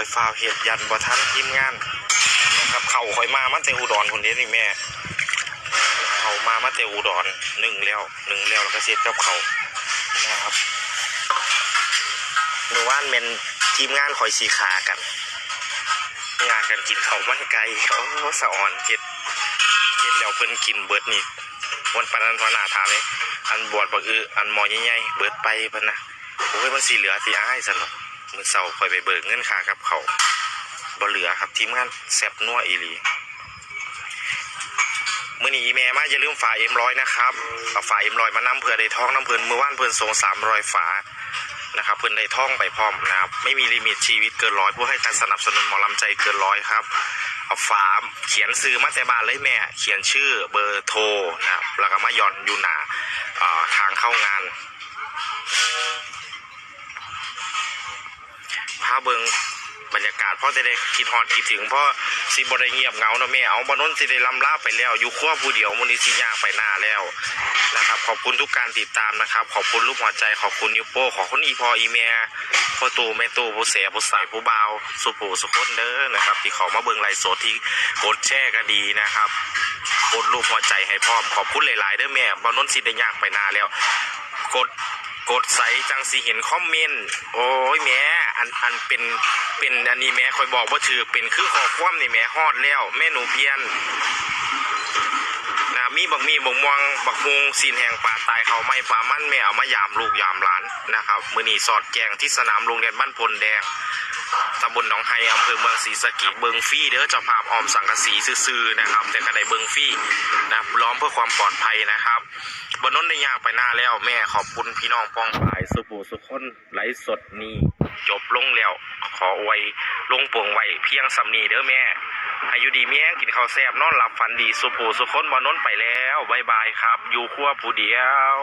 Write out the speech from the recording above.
อยฟ้าวเห็ดยันบ่ทันทีมงานนะครับเข่าคอยมามาแต่อุดรคนนี้นี่แม่เขามามาแต่อุดรหนึ่งแล้วหนึ่งแล้วแล้วก็เสร็จกับเขานะครับเมื่อวานเป็นทีมงานคอยสีขากัน งานกันกินเขามันไกลโอ้สะอ่อนเจ็ดเจ็ดแล้วเพิ่นกินเบิดนี่วันปานนันทนาถามเลยอันบวชบักอืออันหมอใหญ่ๆเบิดไปพิ่นนะโอ้ยมันสีเหลือสีอ้ายสนุก มือเสาคอยไปเบิกเงินค่ากับเขาบ่เหลือครับทีมงานแซบนัวอีหลีมื่อนี้อีเมลมาอย่าลืมฝาเอ็มร้อยนะครับเอาฝาเอ็มร้อยมานำเพื่อได้ท่องน้ำเพลินมือว่านเพลินทรงสามรอยฝานะครับเพื่อนได้ท่องไปพร้อมนะครับไม่มีลิมิตชีวิตเกินร้อยผู้ให้การสนับสนุนหมอลำใจเกินร้อยครับเอาฝาเขียนซื้อมาแต่บ้านเลยแม่ เขียนชื่อเบอร์โทรนะครับแล้วก็มาหย่อนอยู่หนาทางเข้างานาเบิงบรรยากาศพราะจะได้คิดฮอดคิดถึงพราะสิบได้เงียบเหงาเนาะแม่เอาบนนสิได้ลำลาไปแล้ว อยู่ขั้วผู้เดียวมุนิสิยางไปหน้าแล้วนะครับ ขอบคุณทุกการติดตามนะครับ ขอบคุณลูกหัวใจขอบคุณนิวโป้ขอบคุณอีพออีเมียพ่อตู่แม่ตู่ผู้เสียผู้ใส่ผู้เบาสุผูสุคนเด้อนะครับ ที่เขามาเบิงไลฟ์สดที่กดแชร์ก็ดีนะครับกดรูปหัวใจให้พร้อมขอบคุณหลาย ๆ เด้อแม่บนนสิได้ยางไปหน้าแล้ว กดกดใสจังสีเห็นคอมเมนต์โอ้ยแหม่อันอันเป็นเป็นอันนี้แหม่คอยบอกว่าถือเป็นคือขอความนี่แหม่ฮอดแล้วแม่หนูเพียน บักมีบักม่วงบักฮุงซีนแหงป่าตายเขาไม่ป่ามั่นแม่เอามายามลูกยามหลานนะครับมือนีสอดแกงที่สนามโรงเรียนบ้านพลแดงตำบลหนองไฮอำเภอเมืองศรีสะเกษเบิงฟี่เด้อเจ้าภาพออมสังกะสีซื่อๆนะครับ แต่ก็ไดเบิงฟี่นะล้อมเพื่อความปลอดภัยนะครับบนน้นได้ยางไปหน้าแล้วแม่ขอบคุณพี่น้องปองปายสุบูสุคนไลฟ์สดนี้ จบลงแล้ว ขอไว้ลงปวงไว้เพียงสำนีเด้อแม่อายุดีแม่กินข้าวแซ่บนอนหลับฝันดีสุภูสุคนบนน้นไปแล้วบายบายครับ อยู่ครัวผู้เดียว